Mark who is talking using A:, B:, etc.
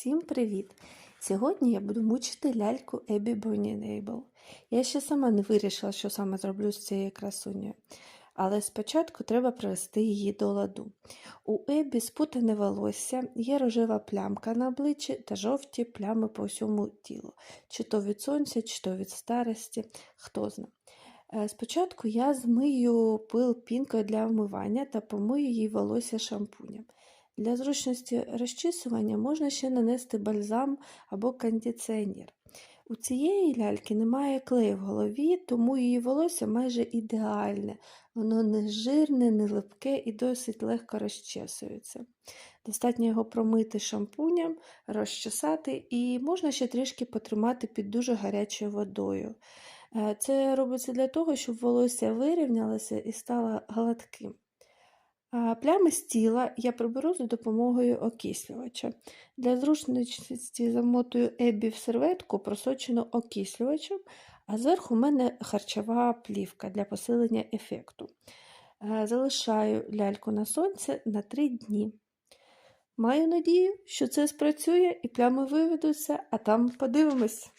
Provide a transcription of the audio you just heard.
A: Всім привіт! Сьогодні я буду мучити ляльку Ебі Бонінейбл. Я ще сама не вирішила, що саме зроблю з цією красунею. Але спочатку треба привести її до ладу. У Ебі спутане волосся, є рожева плямка на обличчі та жовті плями по всьому тілу, чи то від сонця, чи то від старості, хто зна. Е, Спочатку я змию пил пінкою для вмивання та помию їй волосся шампунем. Для зручності розчісування можна ще нанести бальзам або кондиціонер. У цієї ляльки немає клею в голові, тому її волосся майже ідеальне. Воно не жирне, не липке і досить легко розчесується. Достатньо його промити шампунем, розчесати і можна ще трішки потримати під дуже гарячою водою. Е, Це робиться для того, щоб волосся вирівнялося і стало гладким. Плями з тіла я приберу за допомогою окислювача. Для зручності замотую ебі в серветку, просочену окислювачем, а зверху в мене харчова плівка для посилення ефекту. Залишаю ляльку на сонце на 3 дні. Маю надію, що це спрацює і плями виведуться, а там подивимось.